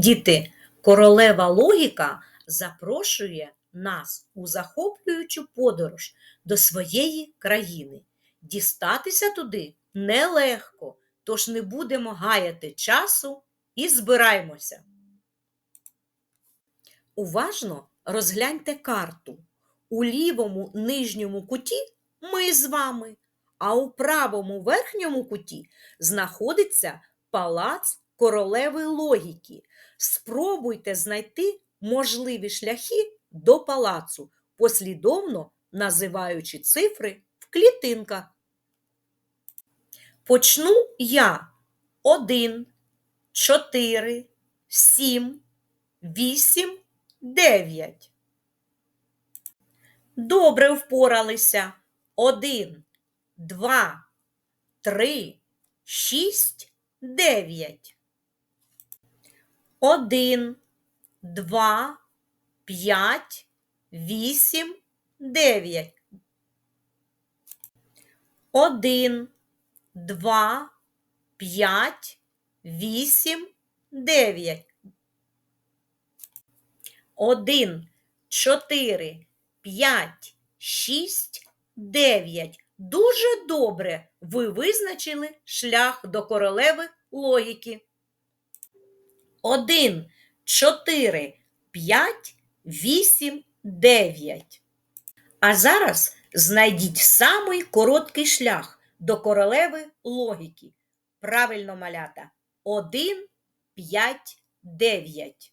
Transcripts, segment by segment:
Діти, королева логіка запрошує нас у захоплюючу подорож до своєї країни. Дістатися туди нелегко, тож не будемо гаяти часу і збираймося. Уважно розгляньте карту. У лівому нижньому куті ми з вами, а у правому верхньому куті знаходиться палац королеви логіки. Спробуйте знайти можливі шляхи до палацу, послідовно називаючи цифри в клітинках. Почну я 1, 4, 7, 8, 9. Добре впоралися. 1, 2, 3, 6, 9. 1, 2, 5, 8, 9. 1, 2, 5, 8, 9. 1, 4, 5, 6, 9. Дуже добре ви визначили шлях до королеви логіки. 1, 4, 5, 8, 9. А зараз знайдіть самий короткий шлях до королеви логіки. Правильно малята. 1, 5, 9.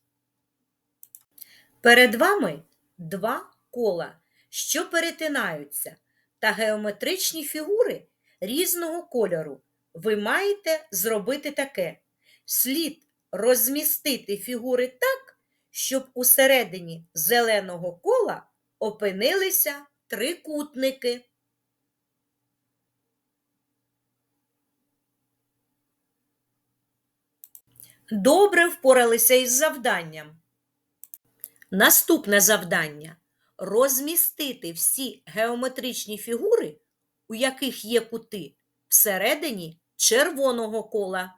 Перед вами два кола, що перетинаються, та геометричні фігури різного кольору. Ви маєте зробити таке: слід розмістити фігури так, щоб усередині зеленого кола опинилися трикутники. Добре впоралися із завданням. Наступне завдання розмістити всі геометричні фігури, у яких є кути, всередині червоного кола.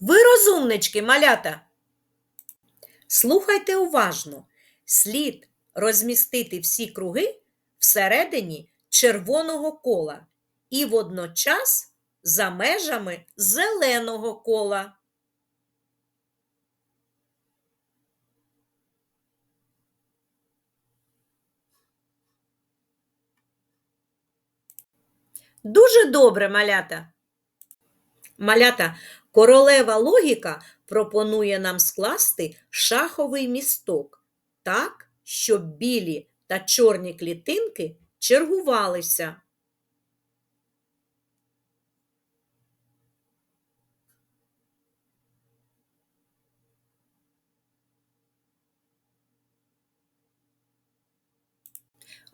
Ви розумнички, малята. Слухайте уважно. Слід розмістити всі круги всередині червоного кола і водночас за межами зеленого кола. Дуже добре, малята. Малята, королева логіка пропонує нам скласти шаховий місток так, щоб білі та чорні клітинки чергувалися.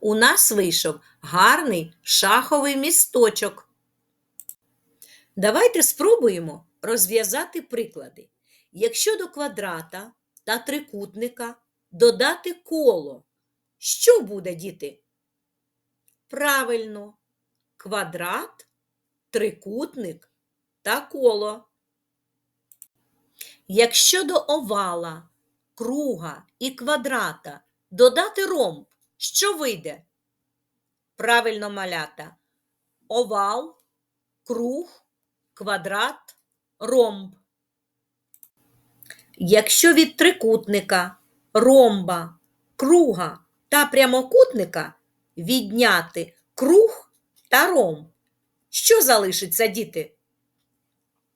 У нас вийшов гарний шаховий місточок. Давайте спробуємо розв'язати приклади. Якщо до квадрата та трикутника додати коло, що буде, діти? Правильно, квадрат, трикутник та коло. Якщо до овала, круга і квадрата додати ромб, що вийде? Правильно малята. Овал, круг, квадрат, ромб. Якщо від трикутника, ромба, круга та прямокутника відняти круг та ромб, що залишиться, діти?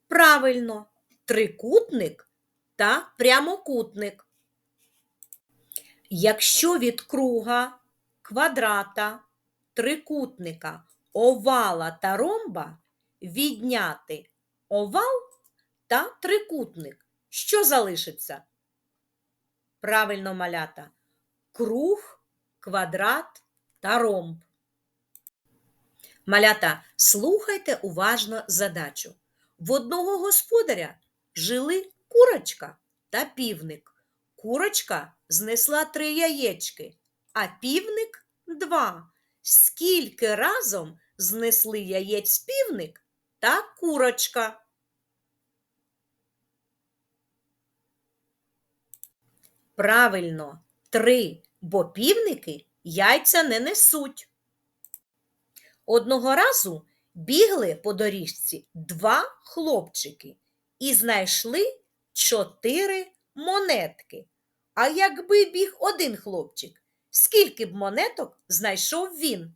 Правильно, трикутник та прямокутник. Якщо від круга, квадрата, трикутника, овала та ромба відняти овал та трикутник, що залишиться? Правильно малята. Круг, квадрат та ромб. Малята, слухайте уважно задачу. В одного господаря жили курочка та півник. Курочка знесла три яєчки, а півник два. Скільки разом знесли яєць півник та курочка. Правильно, три, бо півники яйця не несуть. Одного разу бігли по доріжці два хлопчики і знайшли чотири монетки. А якби біг один хлопчик, скільки б монеток знайшов він?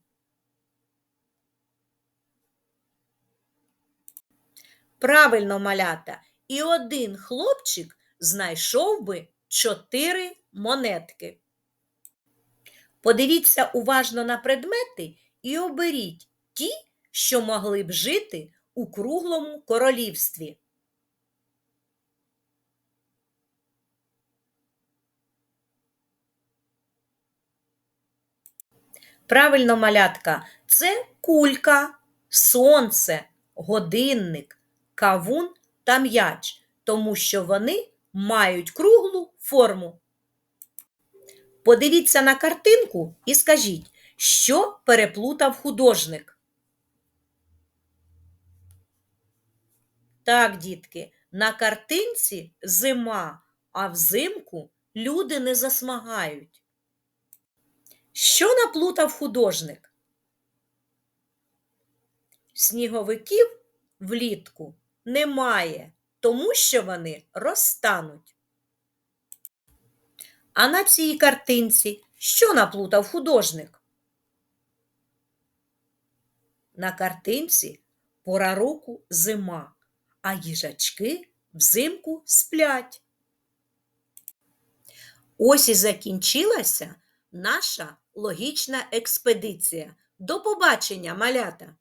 Правильно, малята, і один хлопчик знайшов би чотири монетки. Подивіться уважно на предмети і оберіть ті, що могли б жити у круглому королівстві. Правильно, малятка, це кулька, сонце, годинник, кавун та м'яч, тому що вони мають круглу форму. Подивіться на картинку і скажіть, що переплутав художник. Так, дітки, на картинці зима, а взимку люди не засмагають. Що наплутав художник? Сніговиків влітку немає, тому що вони розтануть. А на цій картинці що наплутав художник? На картинці пора року зима, а їжачки взимку сплять. Ось і закінчилася наша логічна експедиція. До побачення, малята!